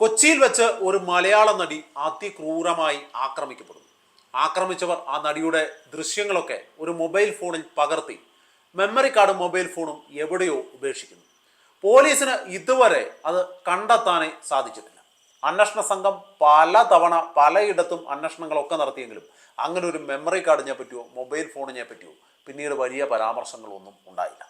കൊച്ചിയിൽ വെച്ച് ഒരു മലയാള നടി അതിക്രൂരമായി ആക്രമിക്കപ്പെടുന്നു. ആക്രമിച്ചവർ ആ നടിയുടെ ദൃശ്യങ്ങളൊക്കെ ഒരു മൊബൈൽ ഫോണിൽ പകർത്തി മെമ്മറി കാർഡും മൊബൈൽ ഫോണും എവിടെയോ ഉപേക്ഷിക്കുന്നു. പോലീസിന് ഇതുവരെ അത് കണ്ടെത്താനേ സാധിച്ചിട്ടില്ല. അന്വേഷണ സംഘം പല തവണ പലയിടത്തും അന്വേഷണങ്ങളൊക്കെ നടത്തിയെങ്കിലും അങ്ങനെ ഒരു മെമ്മറി കാർഡിനെ പറ്റിയോ മൊബൈൽ ഫോണിനെ പറ്റിയോ പിന്നീട് വലിയ പരാമർശങ്ങളൊന്നും ഉണ്ടായില്ല.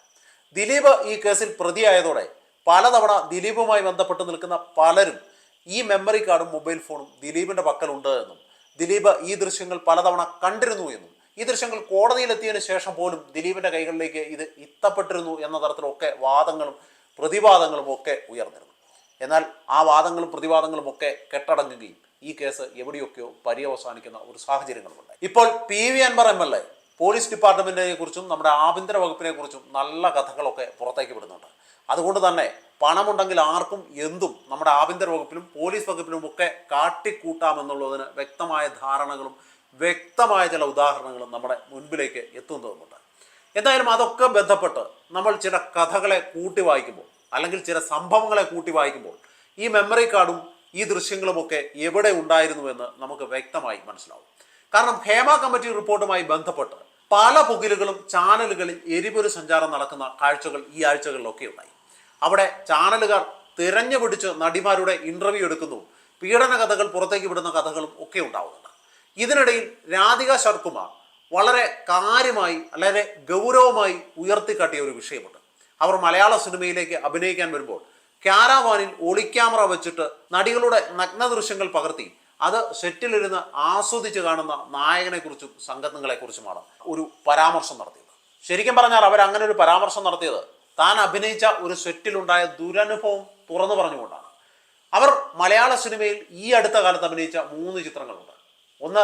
ദിലീപ് ഈ കേസിൽ പ്രതിയായതോടെ പലതവണ ദിലീപുമായി ബന്ധപ്പെട്ട് നിൽക്കുന്ന പലരും ഈ മെമ്മറി കാർഡും മൊബൈൽ ഫോണും ദിലീപിന്റെ പക്കലുണ്ട് എന്നും. ദിലീപ് ഈ ദൃശ്യങ്ങൾ പലതവണ കണ്ടിരുന്നു എന്നും. ഈ ദൃശ്യങ്ങൾ കോടതിയിലെത്തിയതിനു ശേഷം പോലും ദിലീപിന്റെ കൈകളിലേക്ക് ഇത് ഇത്തപ്പെട്ടിരുന്നു എന്ന തരത്തിലൊക്കെ വാദങ്ങളും പ്രതിവാദങ്ങളും ഒക്കെ ഉയർന്നിരുന്നു. എന്നാൽ ആ വാദങ്ങളും പ്രതിവാദങ്ങളും ഒക്കെ കെട്ടടങ്ങുകയും ഈ കേസ് എവിടെയൊക്കെയോ പര്യവസാനിക്കുന്ന ഒരു സാഹചര്യങ്ങളുമുണ്ട് ഇപ്പോൾ P V Anvar M L A police ഡിപ്പാർട്ട്മെന്റിനെ കുറിച്ചും നമ്മുടെ ആഭ്യന്തര വകുപ്പിനെ കുറിച്ചും നല്ല കഥകളൊക്കെ പുറത്തേക്ക് വിടുന്നുണ്ട്. അതുകൊണ്ട് തന്നെ പണമുണ്ടെങ്കിൽ ആർക്കും എന്തും നമ്മുടെ ആഭ്യന്തര വകുപ്പിലും പോലീസ് വകുപ്പിലും ഒക്കെ കാട്ടിക്കൂട്ടാമെന്നുള്ളതിന് വ്യക്തമായ ധാരണകളും വ്യക്തമായ ചില ഉദാഹരണങ്ങളും നമ്മുടെ മുൻപിലേക്ക് എത്തുന്നതുമുണ്ട് എന്തായാലും അതൊക്കെ ബന്ധപ്പെട്ട് നമ്മൾ ചില കഥകളെ കൂട്ടി വായിക്കുമ്പോൾ അല്ലെങ്കിൽ ചില സംഭവങ്ങളെ കൂട്ടി വായിക്കുമ്പോൾ ഈ മെമ്മറി കാർഡും ഈ ദൃശ്യങ്ങളുമൊക്കെ എവിടെ ഉണ്ടായിരുന്നു എന്ന് നമുക്ക് വ്യക്തമായി മനസ്സിലാവും. കാരണം ഹേമ കമ്മിറ്റി റിപ്പോർട്ടുമായി ബന്ധപ്പെട്ട് പല പുകിലുകളും ചാനലുകളിൽ എരിപൊരു സഞ്ചാരം നടക്കുന്ന കാഴ്ചകൾ ഈ ആഴ്ചകളിലൊക്കെ ഉണ്ടായി. അവിടെ ചാനലുകാർ തിരഞ്ഞു പിടിച്ച് നടിമാരുടെ ഇന്റർവ്യൂ എടുക്കുന്നു. പീഡന കഥകൾ പുറത്തേക്ക് വിടുന്ന കഥകളും ഒക്കെ ഉണ്ടാവുന്നുണ്ട്. ഇതിനിടയിൽ രാധിക ശർക്കുമാർ വളരെ കാര്യമായി അല്ലെങ്കിൽ ഗൗരവമായി ഉയർത്തിക്കാട്ടിയ ഒരു വിഷയമുണ്ട്. അവർ മലയാള സിനിമയിലേക്ക് അഭിനയിക്കാൻ വരുമ്പോൾ ക്യാരാവാനിൽ ഒളിക്യാമറ വെച്ചിട്ട് നടികളുടെ നഗ്ന ദൃശ്യങ്ങൾ പകർത്തി അത് സെറ്റിലിരുന്ന് ആസ്വദിച്ച് കാണുന്ന നായകനെക്കുറിച്ചും സംഘത്തങ്ങളെക്കുറിച്ചുമാണ് ഒരു പരാമർശം നടത്തിയത്. ശരിക്കും പറഞ്ഞാൽ അവർ അങ്ങനെ ഒരു പരാമർശം നടത്തിയത് താൻ അഭിനയിച്ച ഒരു സെറ്റിലുണ്ടായ ദുരനുഭവം തുറന്നു പറഞ്ഞുകൊണ്ടാണ്. അവർ മലയാള സിനിമയിൽ ഈ അടുത്ത കാലത്ത് അഭിനയിച്ച മൂന്ന് ചിത്രങ്ങളുണ്ട്. ഒന്ന്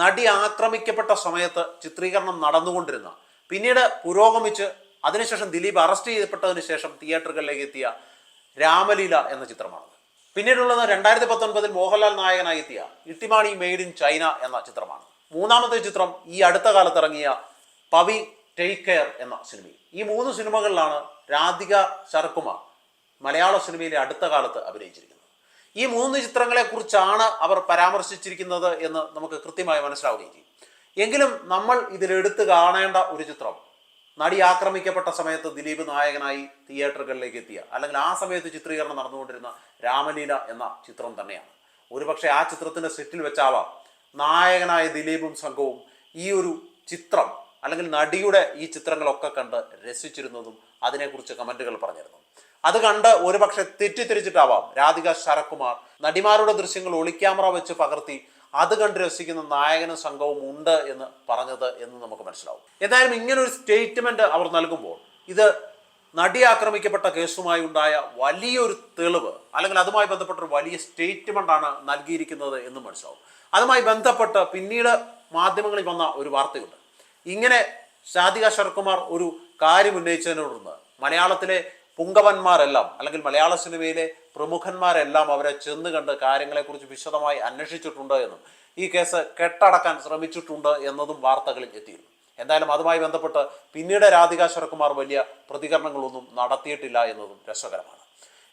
നടി ആക്രമിക്കപ്പെട്ട സമയത്ത് ചിത്രീകരണം നടന്നുകൊണ്ടിരുന്ന പിന്നീട് പുരോഗമിച്ച് അതിനുശേഷം ദിലീപ് അറസ്റ്റ് ചെയ്യപ്പെട്ടതിന് ശേഷം തിയേറ്ററുകളിലേക്ക് എത്തിയ രാമലീല എന്ന ചിത്രമാണ്. പിന്നീടുള്ളത് രണ്ടായിരത്തി പത്തൊൻപതിൽ മോഹൻലാൽ നായകനായി എത്തിയ ഇട്ടിമാണി മെയ്ഡ് ഇൻ ചൈന എന്ന ചിത്രമാണ്. മൂന്നാമത്തെ ചിത്രം ഈ അടുത്ത കാലത്ത് ഇറങ്ങിയ പവി ടേക്ക് കെയർ എന്ന സിനിമയിൽ ഈ മൂന്ന് സിനിമകളിലാണ് രാധിക ശരത്കുമാർ മലയാള സിനിമയിലെ അടുത്ത കാലത്ത് അഭിനയിച്ചിരിക്കുന്നത്. ഈ മൂന്ന് ചിത്രങ്ങളെ കുറിച്ചാണ് അവർ പരാമർശിച്ചിരിക്കുന്നത് എന്ന് നമുക്ക് കൃത്യമായി മനസ്സിലാവുകയും ചെയ്യും. എങ്കിലും നമ്മൾ ഇതിലെടുത്ത് കാണേണ്ട ഒരു ചിത്രം നടി ആക്രമിക്കപ്പെട്ട സമയത്ത് ദിലീപ് നായകനായി തിയേറ്ററുകളിലേക്ക് എത്തിയ അല്ലെങ്കിൽ ആ സമയത്ത് ചിത്രീകരണം നടന്നുകൊണ്ടിരുന്ന രാമലീല എന്ന ചിത്രം തന്നെയാണ്. ഒരുപക്ഷെ ആ ചിത്രത്തിന്റെ സെറ്റിൽ വെച്ചാവാം നായകനായ ദിലീപും സംഘവും ഈ ഒരു ചിത്രം അല്ലെങ്കിൽ നടിയുടെ ഈ ചിത്രങ്ങളൊക്കെ കണ്ട് രസിച്ചിരുന്നതും അതിനെക്കുറിച്ച് കമന്റുകൾ പറഞ്ഞിരുന്നു. അത് കണ്ട് ഒരുപക്ഷെ തെറ്റിദ്ധരിച്ചിട്ടാവാം. രാധിക ശരത്കുമാർ നടിമാരുടെ ദൃശ്യങ്ങൾ ഒളിക്യാമറ വെച്ച് പകർത്തി അത് കണ്ട് രസിക്കുന്ന നായകനും സംഘവും ഉണ്ട് എന്ന് പറഞ്ഞത് എന്ന് നമുക്ക് മനസ്സിലാവും. എന്തായാലും ഇങ്ങനെ ഒരു സ്റ്റേറ്റ്മെന്റ് അവർ നൽകുമ്പോൾ ഇത് നടി ആക്രമിക്കപ്പെട്ട കേസുമായി ഉണ്ടായ വലിയൊരു തെളിവ് അല്ലെങ്കിൽ അതുമായി ബന്ധപ്പെട്ട ഒരു വലിയ സ്റ്റേറ്റ്മെന്റ് ആണ് നൽകിയിരിക്കുന്നത് എന്ന് മനസ്സിലാവും. അതുമായി ബന്ധപ്പെട്ട് പിന്നീട് മാധ്യമങ്ങളിൽ വന്ന ഒരു വാർത്തയുണ്ട്. ഇങ്ങനെ ശാദിക ശരത്കുമാർ ഒരു കാര്യം ഉന്നയിച്ചതിനെ തുടർന്ന് മലയാളത്തിലെ പുങ്കവന്മാരെല്ലാം അല്ലെങ്കിൽ മലയാള സിനിമയിലെ പ്രമുഖന്മാരെല്ലാം അവരെ ചെന്ന് കണ്ട് കാര്യങ്ങളെക്കുറിച്ച് വിശദമായി അന്വേഷിച്ചിട്ടുണ്ട് എന്നും ഈ കേസ് കെട്ടടക്കാൻ ശ്രമിച്ചിട്ടുണ്ട് എന്നതും വാർത്തകളിൽ എത്തിയിരുന്നു. എന്തായാലും അതുമായി ബന്ധപ്പെട്ട് പിന്നീട് രാധിക ശരത്കുമാർ വലിയ പ്രതികരണങ്ങളൊന്നും നടത്തിയിട്ടില്ല എന്നതും രസകരമാണ്.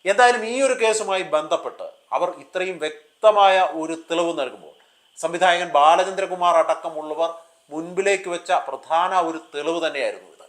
എന്തായാലും ഈ ഒരു കേസുമായി ബന്ധപ്പെട്ട് അവർ ഇത്രയും വ്യക്തമായ ഒരു തെളിവ് നൽകുമ്പോൾ സംവിധായകൻ ബാലചന്ദ്രകുമാർ അടക്കമുള്ളവർ മുൻപിലേക്ക് വെച്ച പ്രധാന ഒരു തെളിവ് തന്നെയായിരുന്നു ഇത്.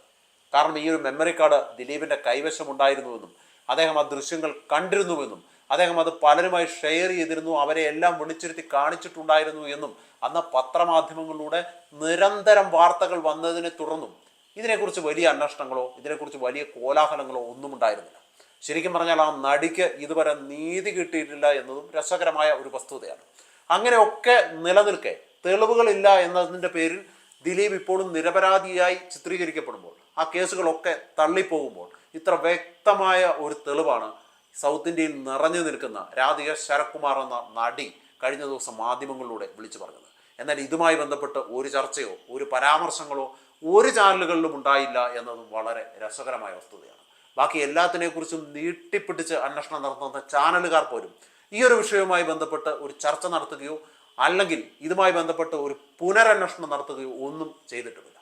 കാരണം ഈ ഒരു മെമ്മറി കാർഡ് ദിലീപിന്റെ കൈവശമുണ്ടായിരുന്നുവെന്നും അദ്ദേഹം ആ ദൃശ്യങ്ങൾ കണ്ടിരുന്നുവെന്നും അദ്ദേഹം അത് പലരുമായി ഷെയർ ചെയ്തിരുന്നു അവരെ എല്ലാം വിളിച്ചിരുത്തി കാണിച്ചിട്ടുണ്ടായിരുന്നു എന്നും അന്ന് പത്രമാധ്യമങ്ങളിലൂടെ നിരന്തരം വാർത്തകൾ വന്നതിനെ തുടർന്നും ഇതിനെക്കുറിച്ച് വലിയ അന്വേഷണങ്ങളോ ഇതിനെക്കുറിച്ച് വലിയ കോലാഹലങ്ങളോ ഒന്നും ഉണ്ടായിരുന്നില്ല ശരിക്കും പറഞ്ഞാൽ ആ നടിക്ക് ഇതുവരെ നീതി കിട്ടിയിട്ടില്ല എന്നതും രസകരമായ ഒരു വസ്തുതയാണ്. അങ്ങനെയൊക്കെ നിലനിൽക്കെ തെളിവുകളില്ല എന്നതിന്റെ പേരിൽ ദിലീപ് ഇപ്പോഴും നിരപരാധിയായി ചിത്രീകരിക്കപ്പെടുമ്പോൾ ആ കേസുകളൊക്കെ തള്ളിപ്പോകുമ്പോൾ ഇത്ര വ്യക്തമായ ഒരു തെളിവാണ് സൗത്ത് ഇന്ത്യയിൽ നിറഞ്ഞു നിൽക്കുന്ന രാധിക ശരത്കുമാർ എന്ന നടി കഴിഞ്ഞ ദിവസം മാധ്യമങ്ങളിലൂടെ വിളിച്ചു പറഞ്ഞത്. എന്നാൽ ഇതുമായി ബന്ധപ്പെട്ട് ഒരു ചർച്ചയോ ഒരു പരാമർശങ്ങളോ ഒരു ചാനലുകളിലും ഉണ്ടായില്ല എന്നതും വളരെ രസകരമായ വസ്തുതയാണ്. ബാക്കി എല്ലാത്തിനെക്കുറിച്ചും നീട്ടിപ്പിടിച്ച് അന്വേഷണം നടത്തുന്ന ചാനലുകാർ പോലും ഈ ഒരു വിഷയവുമായി ബന്ധപ്പെട്ട് ഒരു ചർച്ച നടത്തുകയോ അല്ലെങ്കിൽ ഇതുമായി ബന്ധപ്പെട്ട് ഒരു പുനരന്വേഷണം നടത്തുകയോ ഒന്നും ചെയ്തിട്ടുമില്ല.